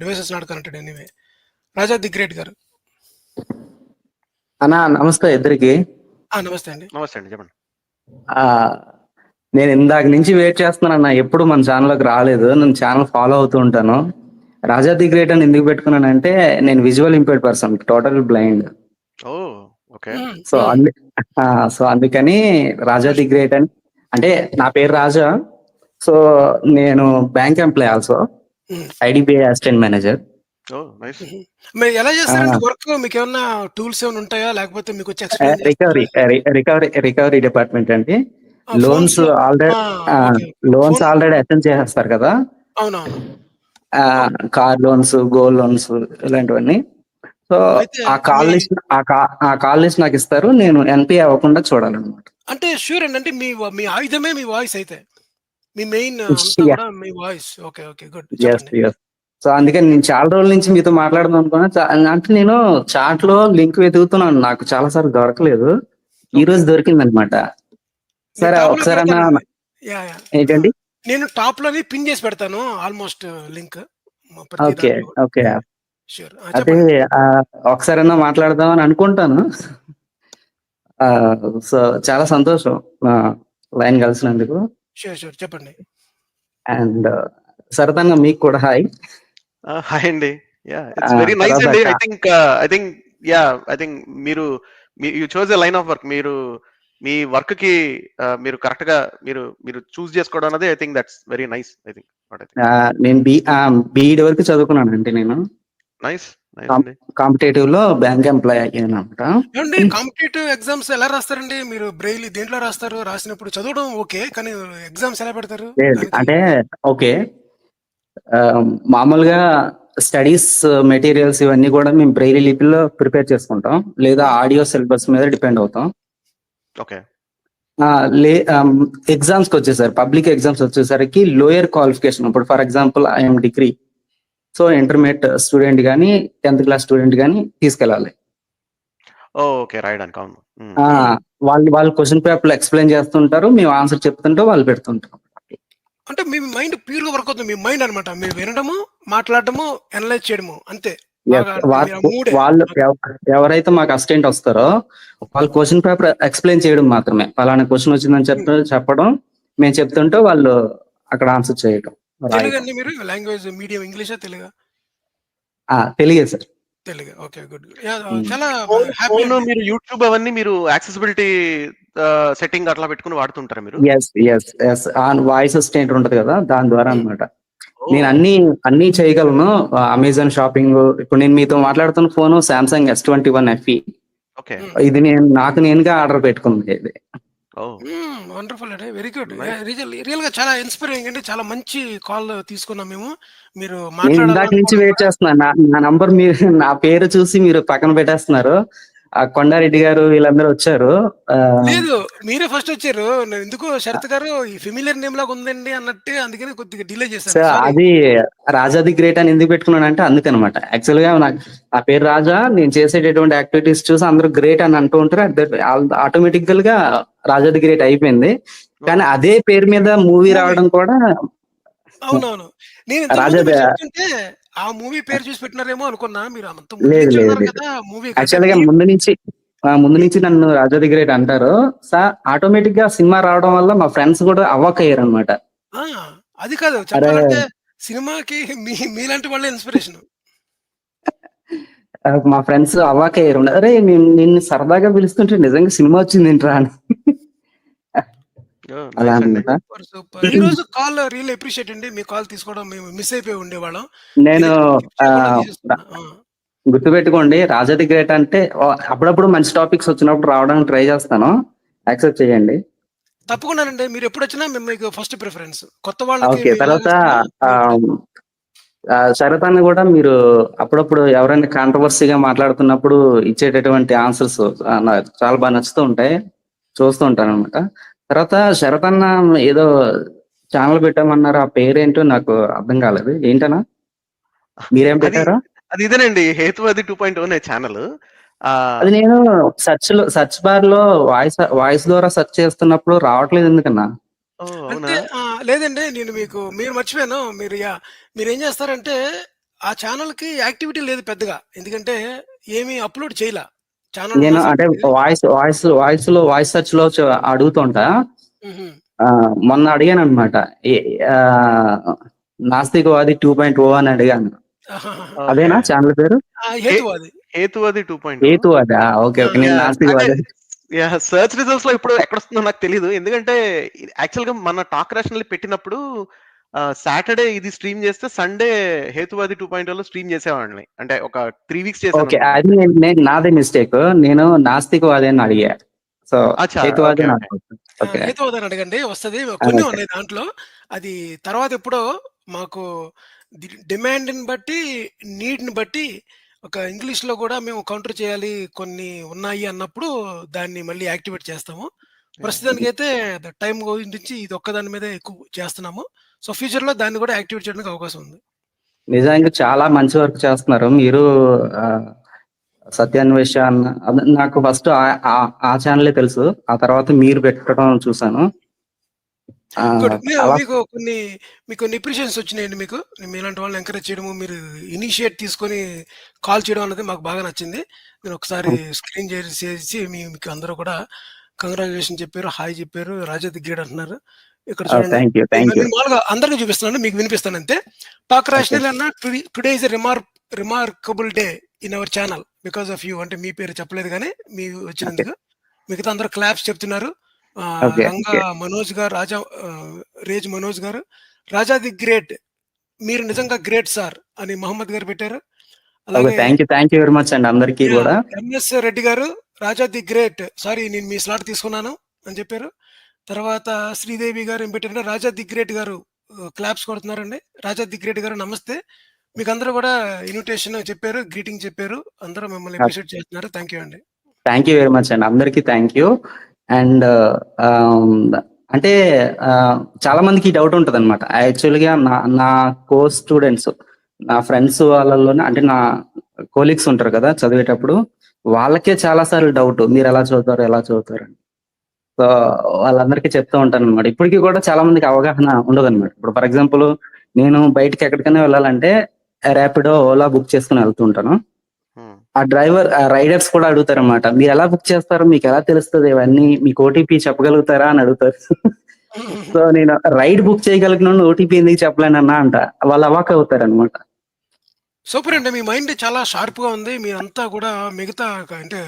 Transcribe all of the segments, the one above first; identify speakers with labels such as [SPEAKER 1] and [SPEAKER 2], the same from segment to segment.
[SPEAKER 1] Devices not connected anyway. Raja the great గారు.
[SPEAKER 2] అన్నా నమస్తే ఇద్దరికి.
[SPEAKER 1] ఆ, నమస్తే అండి.
[SPEAKER 3] నమస్తే అండి చెప్పండి.
[SPEAKER 2] ఆ, నేను ఇందాక నుంచి వెయిట్ చేస్తున్నాను అన్న ఎప్పుడు మన ఛానల్లోకి రాలేదు నేను ఛానల్ ఫాలో అవుతూ ఉంటాను. రాజా ది గ్రేట్ అని ఎందుకు పెట్టుకున్నానంటే నేను visual impaired person total blind. So. అందు సో అందుకని రాజా ది గ్రేట్ అని అంటే నా పేరు రాజా. సో నేను bank employee also. IDBI assistant manager.
[SPEAKER 3] Oh nice.
[SPEAKER 1] మరి ఎలా చేస్తారండి. వర్క్? మీకు ఏమన్నా టూల్స్ ఏమైనా ఉంటాయా? లేకపోతే మీకు వచ్చి
[SPEAKER 2] రికవరీ రికవరీ రికవరీ డిపార్ట్మెంట్ అండి. Loans already loans already attend చేసేస్తారు కదా.
[SPEAKER 1] అవునవును.
[SPEAKER 2] కార్ లోన్స్ గోల్డ్ లోన్స్ ఇలాంటివన్నీ. సో ఆ కాల్ లిస్ట్ ఆ కాల్ లిస్ట్ నాకు ఇస్తారు. నేను ఎన్పిఐ అవ్వకుండా చూడాలన్నమాట.
[SPEAKER 1] అంటే షూర్ అండి అంటే మీ మీ ఆయుధమే మీ వాయిస్ అయితే. మీ మెయిన్. కూడా మీ voice okay okay good
[SPEAKER 2] so అందుకని నేను చాలా రోజుల నుంచి మీతో మాట్లాడదాం అనుకున్నా. చా- అంటే నేను చాట్లో లింక్ వెతుకుతున్నాను. నాకు చాలా సార్లు దొరకలేదు. ఈ రోజు దొరికింది అనమాట సరే ఒకసారి. ఏంటండి?
[SPEAKER 1] నేను టాప్లోని పిన్ చేసి పెడతాను. ఆల్మోస్ట్ లింక్
[SPEAKER 2] ఓకే ఓకే అదే ఒకసారైనా మాట్లాడదాం అని అనుకుంటాను. ఆ, సో చాలా సంతోషం లైన్ కలిసినందుకు.
[SPEAKER 1] షూర్ చెప్పండి.
[SPEAKER 2] అండ్ సరదాగా మీకు కూడా హాయ్.
[SPEAKER 3] హాయ్ అండి. Yeah it's
[SPEAKER 2] Ah,
[SPEAKER 3] very nice అండి. I think I think yeah I think మీరు you chose a line of work మీరు మీ వర్క్కి uh, మీరు కరెక్ట్గా మీరు మీరు చూస్ చేసుకోవడం అనేది I think that's very nice I think
[SPEAKER 2] నేను బి బీఈడి వరకు చదువుకున్నాను అంటే నేను.
[SPEAKER 3] నైస్
[SPEAKER 2] కాంపిటేటివ్లో బ్యాంక్ ఎంప్లాయ్ అయ్యాను అనమాట
[SPEAKER 1] ఏమండి కాంపిటేటివ్ ఎగ్జామ్స్ ఎలా రాస్తారండి? మీరు బ్రెయిలీ దేంట్లో రాస్తారు? రాసినప్పుడు చదవడం ఓకే కానీ ఎగ్జామ్స్ ఎలా పెడతారు?
[SPEAKER 2] అంటే ఓకే. మామూలుగా స్టడీస్ మెటీరియల్స్ ఇవన్నీ కూడా మేము బ్రెయిలీ లిపిలో ప్రిపేర్ చేసుకుంటాం. లేదా ఆడియో సిలబస్ మీద డిపెండ్ అవుతాం.
[SPEAKER 3] ఓకే.
[SPEAKER 2] లే ఎగ్జామ్స్కి వచ్చేసరికి పబ్లిక్ ఎగ్జామ్స్ వచ్చేసరికి లోయర్ క్వాలిఫికేషన్. ఇప్పుడు for example I'm degree. So intermediate student కానీ టెన్త్ క్లాస్ స్టూడెంట్ కానీ తీసుకెళ్ళాలి.
[SPEAKER 3] ఓకే రాయడానికి అవును.
[SPEAKER 2] ఆ, వాళ్ళు వాళ్ళు క్వశ్చన్ పేపర్ ఎక్స్ప్లెయిన్ చేస్తుంటారు మేము ఆన్సర్ చెప్తుంటే వాళ్ళు పెడుతుంటాం
[SPEAKER 1] అంటే మీ మైండ్ ప్యూర్గా వర్క్ అవుతుంది మీ మైండ్ అన్నమాట. మీరు వినడము మాట్లాడటము అనలైజ్ చేయడము అంతే.
[SPEAKER 2] వాళ్ళు ఎవ- ఎవరైతే మాకు అసిస్టెంట్ వస్తారో వాళ్ళు క్వశ్చన్ పేపర్ ఎక్స్ప్లెయిన్ చేయడం మాత్రమే. ఫలానా క్వశ్చన్ వచ్చిందని చెప్ప చెప్పడం మేము చెప్తుంటే వాళ్ళు అక్కడ ఆన్సర్ చేయడం
[SPEAKER 1] తెలుగు
[SPEAKER 2] రాయడం.
[SPEAKER 1] అండి మీరు? లాంగ్వేజ్ మీడియం ఇంగ్లీషా తెలుగా?
[SPEAKER 2] ఆ, తెలియదు సార్.
[SPEAKER 1] తెలుగు? Okay good. చాలా హ్యాపీ
[SPEAKER 3] మీరు యూట్యూబ్ అవన్నీ మీరు యాక్సెసిబిలిటీ సెట్టింగ్ అట్లా పెట్టుకుని వాడుతుంటారా మీరు?
[SPEAKER 2] Yes yes yes on voice assistant ఉంటది కదా దాని ద్వారా. అన్నమాట. నేను అన్ని అన్ని చేయగలను. అమెజాన్ షాపింగ్ ఇప్పుడు నేను మీతో మాట్లాడుతున్న phone Samsung S twenty one FE
[SPEAKER 3] okay.
[SPEAKER 2] ఇది నేను నాకు నేనుగా ఆర్డర్ పెట్టుకుంది ఇది.
[SPEAKER 3] ఓ.
[SPEAKER 1] వండర్ఫుల్ అండి. Very good. రియల్ రియల్గా చాలా ఇన్స్పైరింగ్ అండి. చాలా మంచి కాల్ తీసుకున్నాం మేము. మీరు
[SPEAKER 2] నేను ఇందాక నుంచి వెయిట్ చేస్తున్నాను నా నా నంబర్ మీరు నా పేరు చూసి మీరు పక్కన పెట్టేస్తున్నారు. ఆ కొండారెడ్డి గారు వీళ్ళందరూ వచ్చారు.
[SPEAKER 1] లేదు మీరే ఫస్ట్ వచ్చారు. నేను ఎందుకు శరత్ గారు ఈ ఫెమిలియర్ నేమ్ లాగా ఉందండి అన్నట్టు అందుకని కొద్దిగా డిలే చేశాను. Sorry.
[SPEAKER 2] అది రాజాది గ్రేట్ అని ఎందుకు పెట్టుకున్నాను అంటే అందుకనమాట. యాక్చువల్గా నాకు ఆ పేరు రాజా నేను చేసేటటువంటి యాక్టివిటీస్ చూసి అందరూ గ్రేట్ అని అంటూ ఉంటారు. ఆటోమేటిక్గా రాజాది గ్రేట్ అయిపోయింది. కానీ అదే పేరు మీద మూవీ రావడం కూడా
[SPEAKER 1] అవునవును. నేను
[SPEAKER 2] రాజా
[SPEAKER 1] ఆ మూవీ పేరు చూసి పెట్టినారేమో అనుకున్నా మీరు అంత
[SPEAKER 2] లేదు, లేదు,
[SPEAKER 1] మూవీ
[SPEAKER 2] యాక్చువల్గా ముందు నుంచి ఆ, ముందు నుంచి నన్ను రాజాది గ్రేట్ అంటారు. సా ఆటోమేటిక్గా సినిమా రావడం వల్ల మా ఫ్రెండ్స్ కూడా అవ్వక్ అయ్యారు అనమాట
[SPEAKER 1] అది కాదు చెప్పాలంటే సినిమాకి మీ మీలాంటి వాళ్ళే ఇన్స్పిరేషన్
[SPEAKER 2] మా ఫ్రెండ్స్ అవ్వక్ అయ్యారు అరే నేను నిన్ను సరదాగా పిలుస్తుంటే నిజంగా సినిమా వచ్చింది ఏంట్రా అని. అలా అనమాట
[SPEAKER 1] ఈ రోజు కాల్ రియల్ అప్రిషియేట్ అండి. మీ కాల్ తీసుకోవడం మేము మిస్ అయిపోయి ఉండేవాళ్ళం.
[SPEAKER 2] నేను. గుర్తుపెట్టుకోండి రాజాది గ్రేట్ అంటే అప్పుడప్పుడు మంచి టాపిక్స్ వచ్చినప్పుడు రావడానికి ట్రై చేస్తాను. యాక్సెప్ట్ చేయండి.
[SPEAKER 1] తప్పకుండానండి. మీరు ఎప్పుడు వచ్చినా మేము మీకు ఫస్ట్ ప్రిఫరెన్స్ కొత్త వాళ్ళకి
[SPEAKER 2] తర్వాత శరత్ అన్న కూడా మీరు అప్పుడప్పుడు ఎవరైనా కాంట్రవర్సీగా మాట్లాడుతున్నప్పుడు ఇచ్చేటటువంటి ఆన్సర్స్ చాలా బాగా నచ్చుతూ ఉంటాయి. చూస్తూ ఉంటాను అనమాట తర్వాత శరత్ అన్న ఏదో ఛానల్ పెట్టామన్నారు. ఆ పేరేంటో నాకు అర్థం కాలేదు. ఏంటనా మీరేం
[SPEAKER 3] అది
[SPEAKER 2] పెట్టారా?
[SPEAKER 3] అది ఇదేనండి. హేతువాది టూ పాయింట్ అనే ఛానల్
[SPEAKER 2] అది నేను సెర్చ్లో సెర్చ్ బార్లో వాయిస్ వాయిస్ ద్వారా సెర్చ్ చేస్తున్నప్పుడు రావట్లేదు ఎందుకన్నా?
[SPEAKER 1] అంటే లేదండి. నేను మీకు మీరు మర్చిపోయాను. మీరు మీరు ఏం చేస్తారంటే ఆ ఛానల్‌కి యాక్టివిటీ లేదు పెద్దగా. ఎందుకంటే ఏమి అప్‌లోడ్ చేయలా.
[SPEAKER 2] నేను అంటే
[SPEAKER 1] సరే
[SPEAKER 2] వాయిస్ వాయిస్ వాయిస్‌లో వాయిస్ సెర్చ్‌లో చ అడుగుతుంటా. మొన్న అడిగాననమాట. ఎ ఆహ్, నాస్తికవాది 2.0 అని అడిగాను. అదేనా. ఛానల్ పేరు?
[SPEAKER 1] హేతువాది.
[SPEAKER 3] హేతువాది 2.0
[SPEAKER 2] హేతువాదా? ఓకే. ఓకే. నేను నాస్తికవాది!
[SPEAKER 3] సెర్చ్ రిజల్ట్స్‌లో ఇప్పుడు ఎక్కడొస్తుందో నాకు తెలీదు. ఎందుకంటే యాక్చువల్‌గా మన టాక్ రేషనల్ పెట్టినప్పుడు సాటర్‌డే ఇది స్ట్రీమ్ చేస్తే సండే హేతువాది 2.0లో స్ట్రీమ్ చేసేవాడిని. అంటే ఒక 3 వీక్స్
[SPEAKER 2] ఓకే.
[SPEAKER 3] చేశానన్నమాట.
[SPEAKER 2] అది నేను నేను నాదే మిస్టేక్. నేను నాస్తికవాది అని అడిగా. సో! హేతువాది!
[SPEAKER 3] ఓకే.
[SPEAKER 1] హేతువాదని అడగండి వస్తది. కొన్ని. ఉన్నాయి దాంట్లో. అది తర్వాత ఎప్పుడో మాకు డి డిమాండ్‌ని బట్టి, నీడ్‌ని బట్టి ఒక ఇంగ్లీష్‌లో కూడా మేము కౌంటర్ చేయాలి కొన్ని ఉన్నాయి అన్నప్పుడు దాన్ని మళ్ళీ యాక్టివేట్ చేస్తాము.
[SPEAKER 3] యాహ్!
[SPEAKER 1] ప్రస్తుతానికైతే ద టైమ్ గురించి ఇది ఒక్కదాని మీదే ఎక్కువ చేస్తున్నాము. సో, ఫ్యూచర్‌లో దాన్ని కూడా యాక్టివేట్ చేయడానికి అవకాశం ఉంది.
[SPEAKER 2] నిజంగా చాలా మంచి వర్క్ చేస్తున్నారు. మీరు సత్యాన్వేష అన్న నాకు ఫస్ట్ ఆ ఛానలే తెలుసు. ఆ తర్వాత మీరు పెట్టడం చూసాను.
[SPEAKER 1] మీకు కొన్ని మీకు కొన్ని అప్రిషియేషన్స్ వచ్చినాయండి మీకు? మీలాంటి వాళ్ళని ఎంకరేజ్ చేయడము, మీరు ఇనిషియేట్ తీసుకొని కాల్ చేయడం అన్నది మాకు బాగా నచ్చింది. నేను ఒకసారి. స్క్రీన్ చేసి మీకు అందరూ కూడా కంగ్రాచ్యులేషన్ చెప్పారు. హాయ్ చెప్పారు. రాజా ది గ్రేట్ అంటున్నారు. ఇక్కడ
[SPEAKER 2] ఆ!
[SPEAKER 1] చూడండి. మామూలుగా అందరికి చూపిస్తున్నాను. మీకు వినిపిస్తాను అంతే.
[SPEAKER 2] ఓకే.
[SPEAKER 1] రాషనల్ అన్న today a remark remarkable day in our channel because of you అంటే మీ పేరు చెప్పలేదు మీరు
[SPEAKER 2] ఓకే.
[SPEAKER 1] వచ్చినందుకు. మిగతా అందరూ క్లాప్స్ చెప్తున్నారు. రంగా. మనోజ్ గారు, రాజా రేజ్ మనోజ్ గారు, రాజా ది గ్రేట్ మీరు నిజంగా గ్రేట్ సార్ అని మహమ్మద్ గారు పెట్టారు. అలాగే
[SPEAKER 2] thank you. Thank you very much అండి అందరికీ
[SPEAKER 1] యాహ్!
[SPEAKER 2] గూడా.
[SPEAKER 1] ఎంఎస్ రెడ్డి గారు, రాజా ది గ్రేట్ సారీ నేను మీ స్లాట్ తీసుకున్నాను అని చెప్పారు. తర్వాత శ్రీదేవి గారు ఏం పెట్టారంటే రాజా ది గ్రేట్ గారు క్లాప్స్ కొడుతున్నారండి. రాజా ది గ్రేట్ గారు నమస్తే. మీకందరూ కూడా ఇన్విటేషన్ చెప్పారు. గ్రీటింగ్ చెప్పారు. అందరూ మిమ్మల్ని. అప్రిషియేట్ చేస్తున్నారు. థాంక్ యూ అండి.
[SPEAKER 2] థాంక్ యూ వెరీ మచ్ అండి. అందరికీ థాంక్ యూ. అండ్ అంటే చాలా మందికి డౌట్ ఉంటదనమాట. యాక్చువల్‌గా నా నా కోర్స్ స్టూడెంట్స్, నా ఫ్రెండ్స్ వాళ్ళలోనే అంటే నా కొలీగ్స్ ఉంటారు కదా! చదివేటప్పుడు వాళ్ళకే చాలా సార్లు డౌట్. మీరెలా చదువుతారు? ఎలా చదువుతారు? అని. సో, వాళ్ళందరికీ చెప్తూ ఉంటాననమాట. ఇప్పటికి కూడా చాలా మందికి అవగాహన ఉండదనమాట. ఇప్పుడు ఫర్ ఎగ్జాంపుల్ నేను బయటికి ఎక్కడికైనా వెళ్ళాలంటే ర్యాపిడో, ఓలా బుక్ చేసుకొని వెళ్తూ ఉంటాను. ఆ డ్రైవర్ ఆ రైడర్స్ కూడా అడుగుతారనమాట. మీరెలా బుక్ చేస్తారు? మీకెలా తెలుస్తది ఇవన్నీ? మీకు ఓటీపీ చెప్పగలుగుతారా? అని అడుగుతారు. సో, నేను రైడ్ బుక్ చేయగలిగినోడిని ఓటీపీ ఎందుకు చెప్పలేనన్నా అంటా. వాళ్ళు అవాక్ అవుతారనమాట.
[SPEAKER 1] సూపర్ అండి. మీ మైండ్ చాలా షార్ప్‌గా ఉంది. మీరంతా కూడా మిగతా క అంటే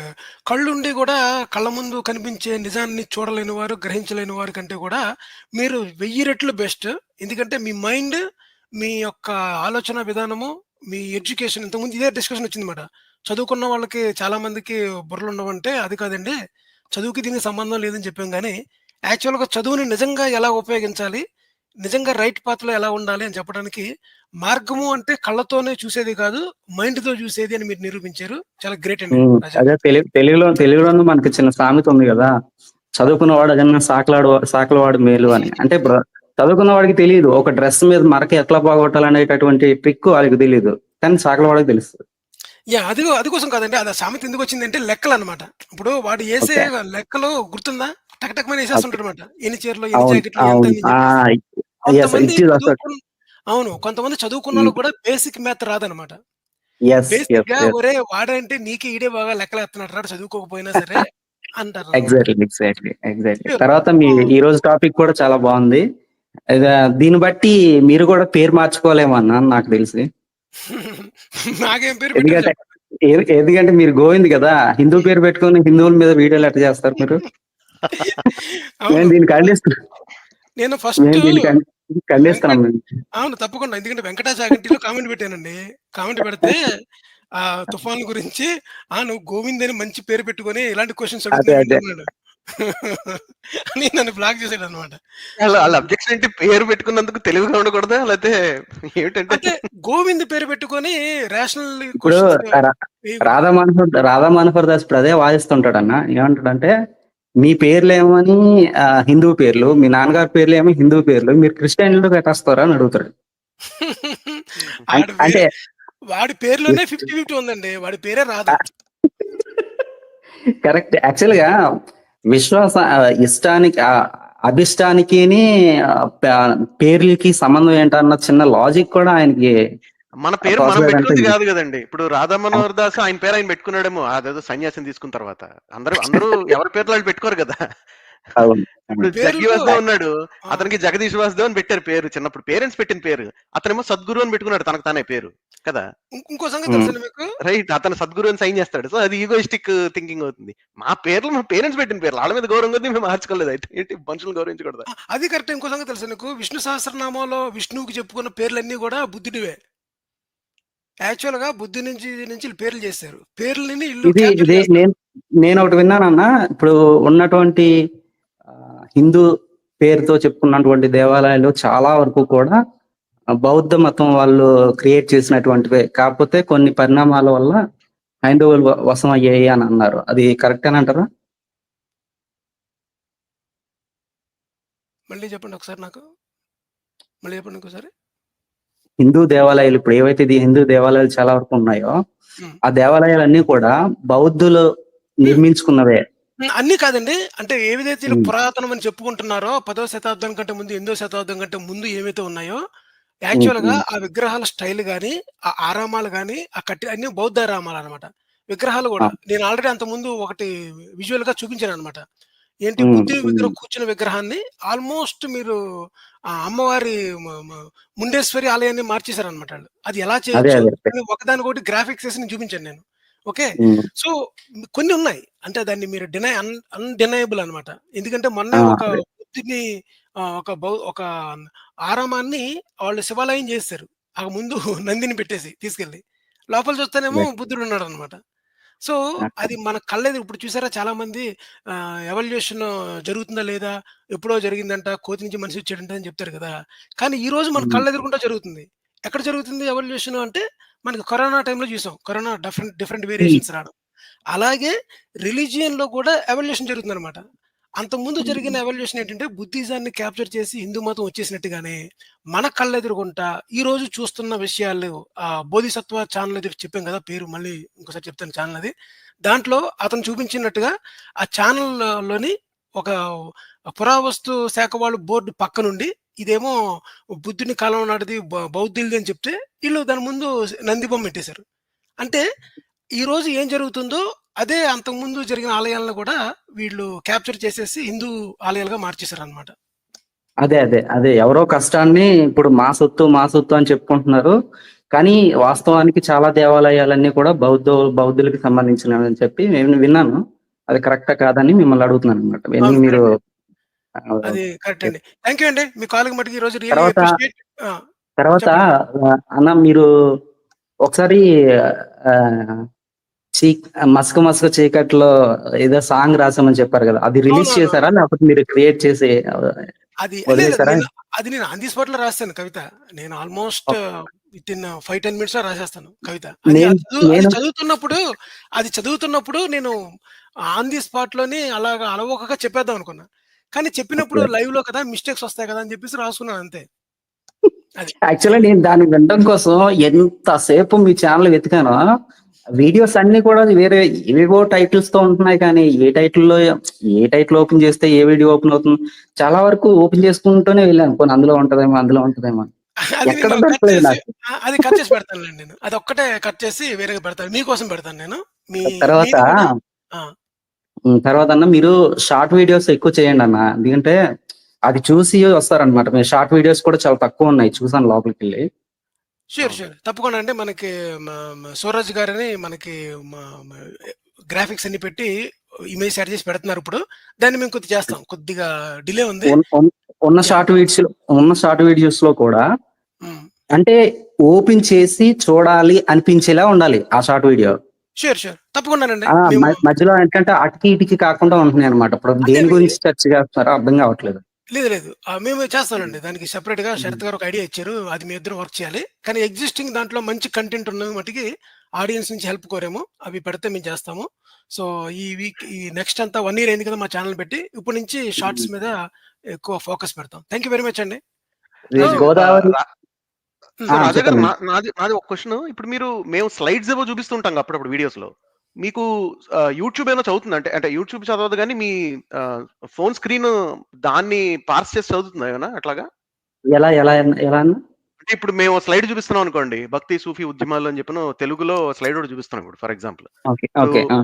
[SPEAKER 1] కళ్ళుండి కూడా కళ్ళ ముందు కనిపించే నిజాన్ని చూడలేని వారు, గ్రహించలేని వారి కంటే కూడా మీరు 1000 రెట్లు బెస్ట్. ఎందుకంటే మీ మైండ్, మీ యొక్క ఆలోచన విధానము, మీ ఎడ్యుకేషన్ ఇంతకుముందు ఇదే డిస్కషన్ వచ్చింది మాట చదువుకున్న వాళ్ళకి చాలామందికి బుర్రలుండవంటే అది కాదండి. చదువుకి దీనికి సంబంధం లేదని చెప్పాం గానీ, యాక్చువల్‌గా చదువుని నిజంగా ఎలా ఉపయోగించాలి? నిజంగా రైట్ పాత్‌లో ఎలా ఉండాలి అని చెప్పడానికి మార్గము అంటే కళ్ళతోనే చూసేది కాదు, మైండ్‌తో చూసేది అని మీరు నిరూపించారు. చాలా గ్రేట్ అండి.
[SPEAKER 2] అదే తెలుగులో తెలుగులోను మనకి చిన్న సామెత ఉంది గదా! చదువుకున్నవాడు కన్నా సాకలాడు సాకలవాడు మేలు అని. అంటే చదువుకున్న వాడికి తెలీదు. ఒక డ్రెస్ మీద మరక ఎట్లా పోగొట్టాలనేటటువంటి ట్రిక్ వాడికి తెలీదు. కానీ సాకలవాడికి తెలుస్తది.
[SPEAKER 1] యాహ్! అది అది కోసం కాదండి. అది సామెత ఎందుకొచ్చిందంటే లెక్కలనమాట. ఇప్పుడు వాడు
[SPEAKER 2] ఓకే.
[SPEAKER 1] లెక్కలు గుర్తుందా? టక. ఎన్ని చీరలు, ఎన్ని
[SPEAKER 2] అవును.
[SPEAKER 1] జాకెట్లు. కొంతమంది చదువుకున్న. చదువుకున్నోళ్ళకి కూడా బేసిక్ మ్యాథ్ రాదనమాట. బేసిక్‌గా
[SPEAKER 2] యెస్.
[SPEAKER 1] ఒరేయ్! వాడంటే నీకే ఈడే బాగా లెక్కలేత్తన్నాడురా చదువుకోకపోయినా సరే అంటారనమాట.
[SPEAKER 2] ఎగ్జాక్ట్‌లీ. ఎగ్జాక్ట్‌లీ. తర్వాత మీ ఈ రోజు టాపిక్ కూడా చాలా. ఇగ దీన్ని బట్టి మీరు కూడా పేరు మార్చుకోవాలేమో అన్న నాకు తెలిసి.
[SPEAKER 1] నాకేం పేరు
[SPEAKER 2] ఎందుకంటే ఎందుకంటే మీరు గోవింద్ గదా! హిందూ పేరు పెట్టుకొని హిందువుల మీద వీడియోలు ఎట్ట చేస్తారు మీరు?
[SPEAKER 1] అవును.
[SPEAKER 2] నేను
[SPEAKER 1] ఫస్ట్. అవును. తప్పకుండా. ఎందుకంటే వెంకటా చాగంటిలో కామెంట్ పెట్టానండి. కామెంట్ పెడితే ఆహ్, తుఫాన్ గురించి "ఆ! నువ్వు గోవింద్ అని మంచి పేరు పెట్టుకొని ఇలాంటి. ఏంటన్నాడు. అని నన్ను బ్లాక్ చేసాడనమాట.
[SPEAKER 3] ఆళ్ళ ఆళ్ళ అబ్జెక్షన్ ఏంటి? పేరు పెట్టుకున్నందుకు తెలివిగా ఉండకూడదా? లేతే ఏమిటంటే
[SPEAKER 1] అంటే గోవింద్ పేరు పెట్టుకొని రేషనల్
[SPEAKER 2] ఇప్పుడు. రాధా మనోహర్ రాధా మనోహర్ దాస్ అదే వాదిస్తుంటాడన్న. ఏమంటాడంటే మీ పేర్లేమని హిందూ పేర్లు, మీ నాన్నగారి పేర్లేమో హిందూ పేర్లు. మీరు క్రిస్టియన్‌లు కట్టేస్తారా అని అడుగుతాడు. అంటే
[SPEAKER 1] వాడి పేరులోనే 50, 50 ఉందండి. వాడి పేరే రాదు.
[SPEAKER 2] కరెక్ట్. యాక్చువల్‌గా విశ్వాస ఆహ్, ఇష్టానికి ప పేర్లకి సంబంధం ఏంటన్న చిన్న లాజిక్ కూడా ఆయనకి
[SPEAKER 3] మన పేరు మనం పెట్టుకుంది కాదు కదండి. ఇప్పుడు రాధా మనోహర్ దాస్ ఆయన పేరు ఆయన పెట్టుకున్నాడేమో. అదేదో సన్యాసం తీసుకున్న తర్వాత. అందరూ అందరూ ఎవరి పేర్లు వాళ్ళు పెట్టుకోరు కదా. ఇప్పుడు
[SPEAKER 1] పేర్లు-
[SPEAKER 3] జగ్గి వాసుదేవ్ ఉన్నాడు. అతనికి జగదీష్ వాసుదేవ్ అని పెట్టారు పేరు చిన్నప్పుడు. పేరెంట్స్ పెట్టిన పేరు. అతనేమో సద్గురు అని పెట్టుకున్నాడు. తనకు తానే పేరు. కదా?
[SPEAKER 1] ఇంకో సంగతి
[SPEAKER 3] రైట్. అతను సద్గురు అని సైన్ చేస్తాడు. సో అది ఈగోయిస్టిక్ థింకింగ్ అవుతుంది. మా పేర్లు మా పేరెంట్స్ పెట్టిన పేర్లు. వాళ్ళ మీద గౌరవం కొద్ది మేము మార్చుకోలేదు. అయితే ఏంటి? మనుషులు గౌరవించకూడదు?
[SPEAKER 1] అది కరెక్ట్. ఇంకో సంగతి తెలుసా నీకు? విష్ణు సహస్రనామంలో విష్ణువుకి చెప్పుకున్న పేర్లన్నీ కూడా బుద్ధుడివే. యాక్చువల్గా బుద్ధి నుంచి నుంచి పేర్లు చేశారు. పేర్లని ఇల్లు
[SPEAKER 2] ఇది ఇది. నేను నేను ఒకటి విన్నానన్న ఇప్పుడు ఉన్నటువంటి హిందూ పేరుతో చెప్పుకున్నటువంటి దేవాలయాలు చాలా వరకు కూడా బౌద్ధ మతం వాళ్ళు క్రియేట్ చేసినటువంటివే. కాకపోతే కొన్ని పరిణామాల వల్ల హైందవులు వ- వశం అయ్యాయి అని అన్నారు. అది కరెక్ట్ అని అంటారా?
[SPEAKER 1] మళ్ళీ చెప్పండి ఒకసారి నాకు. మళ్ళీ చెప్పండి ఇంకోసారి.
[SPEAKER 2] హిందూ దేవాలయాలు ఇప్పుడు ఏవైతే ఇది హిందూ దేవాలయాలు చాలా వరకు ఉన్నాయో. ఆ దేవాలయాలన్నీ కూడా బౌద్ధులు నిర్మించుకున్నవే
[SPEAKER 1] అన్నీ కాదండి అంటే ఏ విధైతే. పురాతనం అని చెప్పుకుంటున్నారో పదవ శతాబ్దం కంటే ముందు ఎనిమిదో శతాబ్దం కంటే ముందు ఏవైతే ఉన్నాయో
[SPEAKER 2] యాక్చువల్గా.
[SPEAKER 1] ఆ విగ్రహాల స్టైల్ గాని ఆ ఆరామాలు గాని ఆ కట్టి అన్ని బౌద్ధ ఆరామాలు అనమాట విగ్రహాలు కూడా. నేను ఆల్రెడీ అంత ముందు ఒకటి విజువల్గా చూపించాను అనమాట ఏంటి? బుద్ధి విగ్రహం. కూర్చున్న విగ్రహాన్ని ఆల్మోస్ట్ మీరు ఆ అమ్మవారి ముండేశ్వరి ఆలయాన్ని మార్చేశారు అనమాట వాళ్ళు. అది ఎలా చేయొచ్చు ఒకదానికొకటి గ్రాఫిక్స్ వేసి చూపించాను నేను. ఓకే? సో కొన్ని ఉన్నాయి. అంటే దాన్ని మీరు డినై అన్ అన్డినయబుల్ అనమాట ఎందుకంటే మొన్న ఒక. బుద్ధిని ఒక బౌ ఒక ఆరామాన్ని వాళ్ళు శివాలయం చేస్తారు ఆ ముందు నందిని పెట్టేసి తీసుకెళ్ళి. లోపల చూస్తేనేమో బుద్ధుడు ఉన్నాడు అనమాట సో అది మన కళ్ళేది ఇప్పుడు చూసారా చాలా మంది ఎవల్యూషన్ జరుగుతుందా లేదా? ఎప్పుడో జరిగిందంట కోతి నుంచి మనిషి వచ్చాడంట అని చెప్తారు కదా! కానీ ఈ రోజు మన. కళ్ళ ఎదురుకుంటా జరుగుతుంది. ఎక్కడ జరుగుతుంది ఎవల్యూషన్ అంటే మనకి కరోనా టైంలో చూసాం. కరోనా డిఫరెంట్ డిఫరెంట్ వేరియేషన్స్ రావడం. అలాగే రిలీజియన్లో కూడా ఎవల్యూషన్ జరుగుతుంది అనమాట అంతకుముందు జరిగిన ఎవల్యూషన్ ఏంటంటే బుద్ధిజాన్ని క్యాప్చర్ చేసి హిందూ మతం వచ్చేసినట్టుగానే మన కళ్ళెదురుగుంటా ఈ రోజు చూస్తున్న విషయాలు ఆ బోధిసత్వ ఛానల్ అది చెప్పాం కదా పేరు మళ్ళీ ఇంకోసారి చెప్తాను ఛానల్ అది. దాంట్లో అతను చూపించినట్టుగా ఆ ఛానల్లోని ఒక పురావస్తు శాఖ వాళ్ళు బోర్డు పక్క నుండి ఇదేమో బుద్ధుని కాలం నాటిది బౌద్ధులది అని చెప్తే వీళ్ళు దాని ముందు నంది బొమ్మ పెట్టేశారు. అంటే ఈ రోజు ఏం జరుగుతుందో అదే అంతకుముందు జరిగిన ఆలయాలను కూడా వీళ్ళు క్యాప్చర్ చేసేసి హిందూ ఆలయాలుగా మార్చేశారు అనమాట
[SPEAKER 2] అదే అదే అదే. ఎవరో కష్టాన్ని ఇప్పుడు మా సొత్తు మా సొత్తు అని చెప్పుకుంటున్నారు. కానీ వాస్తవానికి చాలా దేవాలయాలన్నీ కూడా బౌద్ధ బౌద్ధులకి సంబంధించినవి అని చెప్పి నేను విన్నాను. అది కరెక్టా కాదని మిమ్మల్ని అడుగుతున్నాను అనమాట మీరు ఆ,
[SPEAKER 1] అది కరెక్ట్ అండి. థ్యాంక్ యూ అండి. మీ కాల్ మటుకు ఈ రోజు
[SPEAKER 2] తర్వాత- అన్న మీరు ఒకసారి చీ మసక మసక చీకట్లో ఏదో సాంగ్ రాసామని చెప్పారు కదా అది రిలీజ్. చేశారా? లేకపోతే మీరు క్రియేట్ చేసి
[SPEAKER 1] అది అది నేను ఆన్ ది స్పాట్లో రాస్తాను కవిత. నేను almost within five ten మినిట్స్లో రాసేస్తాను కవిత. చదువుతున్నప్పుడు అది చదువుతున్నప్పుడు నేను ఆన్ ది స్పాట్లోని అలాగా అలవోకగా చెప్పేద్దాం అనుకున్నా. కానీ చెప్పినప్పుడు. లైవ్లో కదా మిస్టేక్స్ వస్తాయి కదా అని చెప్పేసి రాసుకున్నాను అంతే.
[SPEAKER 2] యాక్చువల్లీ నేను దాన్ని వినడం కోసం ఎంతసేపు మీ ఛానల్ వెతికానో వీడియోస్ అన్ని కూడా వేరే ఏవేవో టైటిల్స్తో ఉంటున్నాయి కానీ ఏ టైటిల్లో ఏ టైటిల్ ఓపెన్ చేస్తే ఏ వీడియో ఓపెన్ అవుతుంది చాలా వరకు ఓపెన్ చేసుకుంటూనే వెళ్ళాను. కొన్ని అందులో ఉంటదేమో అందులో ఉంటదేమో ఎక్కడ
[SPEAKER 1] అది కట్ చేసి పెడతాను నేను. అది ఒక్కటే కట్ చేసి వేరేగా పెడతాను. మీకోసం పెడతాను నేను. మీ
[SPEAKER 2] తర్వాత తర్వాత అన్న మీరు షార్ట్ వీడియోస్ ఎక్కువ చేయండి అన్న. ఎందుకంటే అది చూసి వస్తారనమాట మీరు షార్ట్ వీడియోస్ కూడా చాలా తక్కువ ఉన్నాయి. చూసాను లోపలికి వెళ్ళి
[SPEAKER 1] షూర్ షూర్ తప్పకుండా అంటే మనకి మ- మ- సూరజ్ గారిని మనకి గ్రాఫిక్స్ అన్ని పెట్టి ఇమేజ్ సెట్ చేసి పెడుతున్నారు ఇప్పుడు. దాన్ని మేము కొద్దిగా చేస్తాం. కొద్దిగా డిలే ఉంది.
[SPEAKER 2] ఉన్- ఉన్- ఉన్న షార్ట్ వీడియోస్ ఉన్న షార్ట్ వీడియోస్లో కూడా అంటే ఓపెన్ చేసి చూడాలి అనిపించేలా ఉండాలి ఆ షార్ట్ వీడియో
[SPEAKER 1] షూర్ షూర్ తప్పకుండానండి.
[SPEAKER 2] ఆ,
[SPEAKER 1] మేము-
[SPEAKER 2] మ- మధ్యలో ఏంటంటే అటుకి ఇటుకి కాకుండా ఉంటున్నాయి అనమాట ఇప్పుడు దేని గురించి చర్చ చేస్తున్నారో అర్థం కావట్లేదు.
[SPEAKER 1] లేదు లేదు. మేము చేస్తామండి. దానికి సెపరేట్గా శరత్ గారు ఒక ఐడియా ఇచ్చారు. అది మీ ఇద్దరు వర్క్ చేయాలి. కానీ ఎగ్జిస్టింగ్ దాంట్లో మంచి కంటెంట్ ఉన్నవి మటుకి ఆడియన్స్ నుంచి హెల్ప్ కోరేమో. అవి పెడితే మేము చేస్తాము. సో ఈ వీక్ ఈ నెక్స్ట్ అంతా వన్ ఇయర్ అయింది కదా మా ఛానల్ పెట్టి ఇప్పటి నుంచి షార్ట్స్ మీద ఎక్కువ ఫోకస్ పెడతాం. థ్యాంక్ యూ వెరీ మచ్ అండి.
[SPEAKER 3] నాది నాది ఒక క్వశ్చన్ ఇప్పుడు మీరు మేము స్లైడ్స్ ఏవో చూపిస్తుంటాం అప్పుడప్పుడు వీడియోస్లో. మీకు యూట్యూబ్ ఏమైనా చదువుతుంది? అంటే అంటే యూట్యూబ్ చదవదు కానీ మీ ఫోన్ స్క్రీన్ దాన్ని పార్స్ చేసి చదువుతుందా ఏమైనా అట్లాగా?
[SPEAKER 2] ఎలా ఎలా ఎలా?
[SPEAKER 3] అంటే ఇప్పుడు మేము స్లైడ్ చూపిస్తున్నాం అనుకోండి భక్తి సూఫీ ఉద్యమాలు అని చెప్పిన తెలుగులో స్లైడ్ ఒకటి చూపిస్తున్నాం ఇప్పుడు ఫర్ ఎగ్జాంపుల్.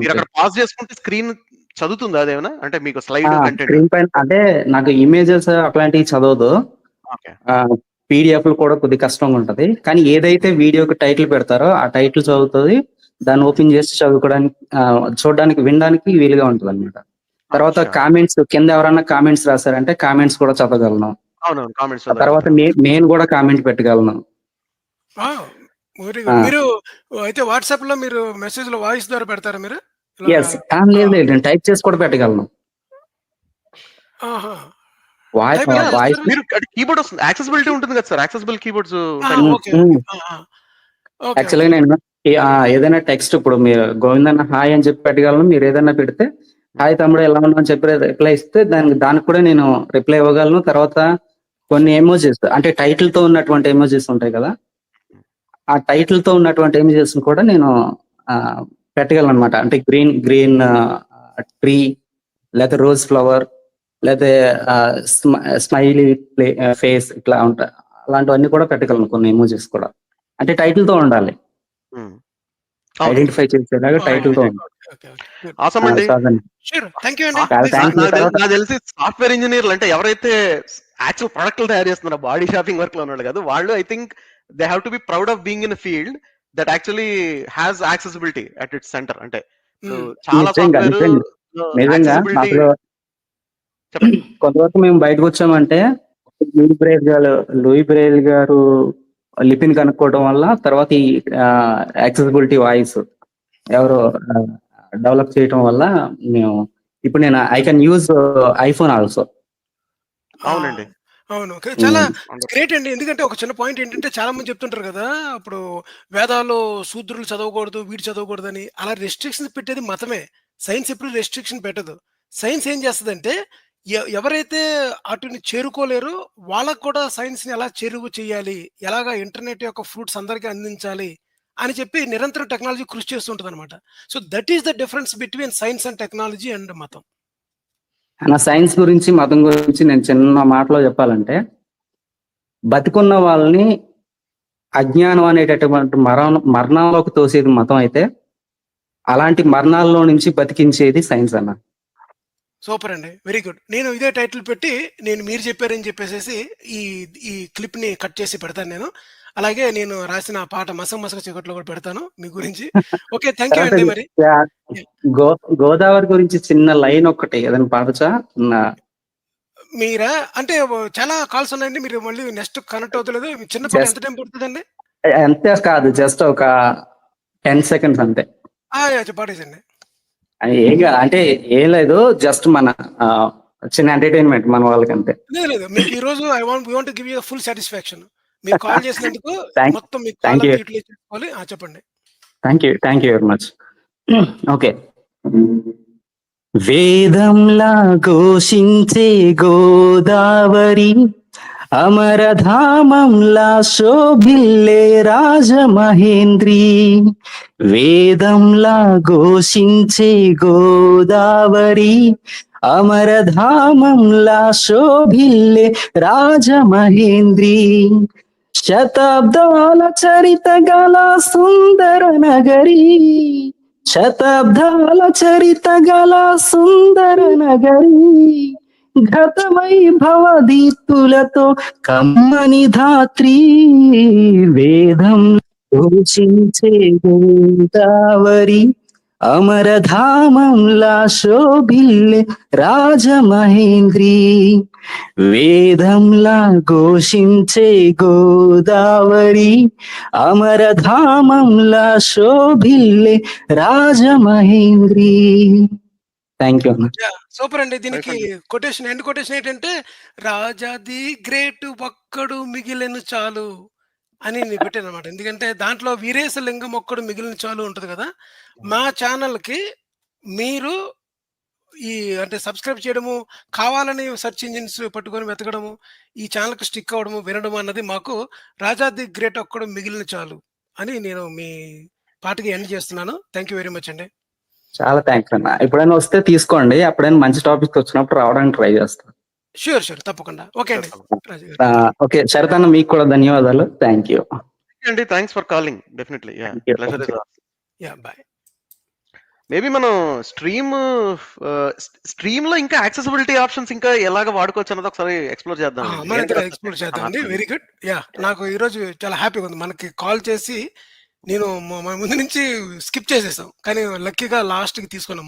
[SPEAKER 3] మీరు అక్కడ పాజ్ చేసుకుంటే స్క్రీన్ చదువుతుందా అదేమన్నా? అంటే మీకు స్లైడ్ కంటెంట్.
[SPEAKER 2] స్క్రీన్ పైన అంటే నాకు ఇమేజెస్ అట్లాంటివి చదవదు. పీడిఎఫ్ కూడా కొద్ది కష్టంగా ఉంటది. కానీ ఏదైతే వీడియోకి టైటిల్ పెడతారో ఆ టైటిల్ చదువుతుంది. దాన్ని ఓపెన్ చేసి చదువుకోవడానికి చూడడానికి వినడానికి వీలుగా ఉంటుంది అనమాట తర్వాత. కామెంట్స్ కింద ఎవరన్నా కామెంట్స్ రాశారంటే కామెంట్స్ కూడా చదవగలను. తర్వాత నేను కూడా కామెంట్ పెట్టగలను.
[SPEAKER 1] మీరు అయితే వాట్సాప్లో మీరు మెసేజ్లో వాయిస్ ద్వారా పెడతారా మీరు?
[SPEAKER 2] ఎస్ లేదు లేదు. నేను టైప్ చేసి కూడా పెట్టగలను.
[SPEAKER 1] ఆహా.
[SPEAKER 2] వాయిస్?
[SPEAKER 3] మీరు? కీబోర్డ్ వస్తుంది. యాక్సెసిబిలిటీ ఉంటుంది కదా సార్. యాక్సెసిబుల్ కీబోర్డ్స్
[SPEAKER 2] యాక్చువల్గా నేను ఏదైనా టెక్స్ట్ ఇప్పుడు మీరు గోవిందన్న హాయ్ అని చెప్పి పెట్టగలను మీరు ఏదైనా పెడితే హాయ్ తమ్ముడు ఎలా ఉన్నావు? అని చెప్పి రిప్లై ఇస్తే దానికి దానికి కూడా నేను రిప్లై ఇవ్వగలను. తర్వాత కొన్ని ఎమోజెస్ అంటే టైటిల్తో ఉన్నటువంటి ఎమోజెస్ ఉంటాయి కదా ఆ టైటిల్తో ఉన్నటువంటి ఎమోజెస్ కూడా నేను పెట్టగలను అనమాట అంటే గ్రీన్ గ్రీన్ ట్రీ లేకపోతే రోజ్ ఫ్లవర్ లేకపోతే స్మైలీ ఫేస్ ఇట్లా ఉంటాయి అలాంటివన్నీ కూడా పెట్టగలను కొన్ని ఎమోజెస్ కూడా. అంటే టైటిల్తో ఉండాలి. ఐడెంటిఫై చేసేలాగా టైటిల్తో
[SPEAKER 3] ఆసమ్ అండి
[SPEAKER 2] సాధన.
[SPEAKER 1] షూర్ థ్యాంక్ యూ అండి
[SPEAKER 2] చాలా
[SPEAKER 1] Please.
[SPEAKER 2] thank you.
[SPEAKER 3] నాకు తెల్- నాకు తెలిసి సాఫ్ట్వేర్ ఇంజనీర్లు అంటే ఎవరైతే యాక్చువల్ ప్రొడక్ట్లు తయారు చేస్తున్నారు బాడీ షాపింగ్ వర్క్లో ఉన్నాడు కదా వాళ్ళు I think they have to be proud of being in field that actually has accessibility at its center అంటే so
[SPEAKER 1] ఉమ్.
[SPEAKER 3] చాలా
[SPEAKER 2] నిజంగా,
[SPEAKER 3] సాఫ్ట్వేర్
[SPEAKER 2] నిజంగా. నిజంగా
[SPEAKER 3] accessibility-
[SPEAKER 2] అసలు
[SPEAKER 3] చెప్పండి.
[SPEAKER 2] కొంతవరకు మేము బయటకు వచ్చామంటే లూయి బ్రేల్ గారు లూయి బ్రేల్ గారు లిపిని కనుక్కోవడం వల్ల తర్వాత ఈ యాక్సెసిబిలిటీ వాయిస్ ఎవరు డెవలప్ చేయడం వల్ల మేము ఇప్పుడు నేను I can use iPhone also
[SPEAKER 3] అవునండి.
[SPEAKER 1] అవును. చాలా. గ్రేట్ అండి ఎందుకంటే ఒక చిన్న పాయింట్ ఏంటంటే చాలా మంది చెప్తుంటారు కదా ఇప్పుడు వేదాల్లో శూద్రులు చదవకూడదు వీడు చదవకూడదని అలా రెస్ట్రిక్షన్స్ పెట్టేది మతమే సైన్స్ ఎప్పుడు రెస్ట్రిక్షన్ పెట్టదు సైన్స్ ఏం చేస్తుందంటే ఎవరైతే అటుని చేరుకోలేరో వాళ్ళకు కూడా సైన్స్ని ఎలా చేరువు చేయాలి? ఎలాగా ఇంటర్నెట్ యొక్క ఫ్రూట్స్ అందరికీ అందించాలి? అని చెప్పి నిరంతరం టెక్నాలజీ కృషి చేస్తుంటుంది అనమాట so that is the difference between science and technology and మతం.
[SPEAKER 2] నా సైన్స్ గురించి మతం గురించి నేను చిన్న మాటలో చెప్పాలంటే బతికున్న వాళ్ళని అజ్ఞానం అనేటటువంటి మరణం మరణంలోకి తోసేది మతం అయితే అలాంటి మరణాల్లో నుంచి బతికించేది సైన్స్ అన్న.
[SPEAKER 1] సూపర్ అండి. Very good. నేను ఇదే టైటిల్ పెట్టి నేను మీరు చెప్పారని చెప్పేసి ఈ ఈ క్లిప్ని కట్ చేసి పెడతాను నేను. అలాగే నేను రాసిన పాట మస మసక చీకట్లో కూడా పెడతాను మీ గురించి. ఓకే థ్యాంక్ యూ అండి మరి.
[SPEAKER 2] గోదావరి గురించి చిన్న లైన్ ఒకటి ఏదైనా పాడచ్చా? నా
[SPEAKER 1] మీరా? అంటే చాలా కాల్స్ ఉన్నాయండి. మీరు మళ్ళీ నెక్స్ట్ కనెక్ట్ అవుతలేదు. చిన్న పాట ఎంత టైం పడుతుందండి?
[SPEAKER 2] అంతే కాదు జస్ట్ ఒక టెన్ సెకండ్స్ అంతే.
[SPEAKER 1] పాడేసండి
[SPEAKER 2] ఏం కాదు. అంటే ఏం లేదు జస్ట్ మన చిన్న ఎంటర్టైన్మెంట్ మన వాళ్ళకి అంతే
[SPEAKER 1] లేదు లేదు. మీకు ఈ రోజు I want want give you full satisfaction మీరు కాల్ చేసినందుకు మొత్తం మీకు
[SPEAKER 2] you.
[SPEAKER 1] యూటిలైజ్ చేసుకోవాలి ఆ, చెప్పండి.
[SPEAKER 2] Thank you thank you very much okay వేదంలా ఘోషించే గోదావరి అమరధామంలా శోభిల్లే రాజమహేంద్రి. వేదంలా ఘోషించే గోదావరి. అమరధామంలా శోభిల్లే రాజమహేంద్రి. శతాబ్దాల చరిత గల సుందర నగరి. శతాబ్దాల చరిత గల సుందర నగరి. గతమై భవదీప్తులతో కమ్మని ధాత్రి వేదం ఘోషించే గోదావరి అమరధామంలా శోభిల్లే రాజమహేంద్రి వేదంలా ఘోషించే గోదావరి అమరధామంలా శోభిల్లే రాజమహేంద్రి థ్యాంక్ యూ
[SPEAKER 1] సూపర్ అండి. దీనికి కొటేషన్ ఎండ్ కొటేషన్ ఏంటంటే రాజాది గ్రేట్ ఒక్కడు మిగిలిన చాలు అని నేను పెట్టాను అనమాట ఎందుకంటే దాంట్లో వీరేశ లింగం ఒక్కడు మిగిలిన చాలు ఉంటది కదా. మా ఛానల్కి మీరు ఈ అంటే సబ్స్క్రైబ్ చేయడము కావాలని సెర్చ్ ఇంజిన్స్ పట్టుకొని వెతకడము ఈ ఛానల్కి స్టిక్ అవ్వడము వినడం అన్నది మాకు రాజాది గ్రేట్ ఒక్కడు మిగిలిన చాలు అని నేను మీ పాటకి ఎండ్ చేస్తున్నాను. థ్యాంక్ యూ వెరీ మచ్ అండి.
[SPEAKER 2] చాలా థ్యాంక్స్ అన్న. ఎప్పుడైనా వస్తే తీసుకోండి. అప్పుడైనా మంచి టాపిక్ వచ్చినప్పుడు రావడానికి ట్రై చేస్తాను
[SPEAKER 1] షూర్ షూర్ తప్పకుండా. ఓకే అండి.
[SPEAKER 2] ఓకే శరత్ అన్న మీకు కూడా ధన్యవాదాలు. థ్యాంక్ యూ
[SPEAKER 3] అండి. Thanks for calling definitely.
[SPEAKER 1] Yeah bye
[SPEAKER 3] maybe మనం స్ట్రీమ్ స్ట్రీమ్లో ఇంకా యాక్సెసిబిలిటీ ఆప్షన్స్ ఇంకా ఎలాగ వాడుకోవచ్చు అన్నది ఒకసారి ఎక్స్ప్లోర్ చేద్దాం
[SPEAKER 1] మన ఎక్స్ప్లోర్ చేద్దామండి వెరీ గుడ్ యా నాకు ఈరోజు చాలా హ్యాపీగా ఉంది. మనకి కాల్ చేసి నేను మన ముందు నుంచి స్కిప్ చేసేసాం. కానీ లక్కీగా లాస్ట్కి తీసుకున్నాం.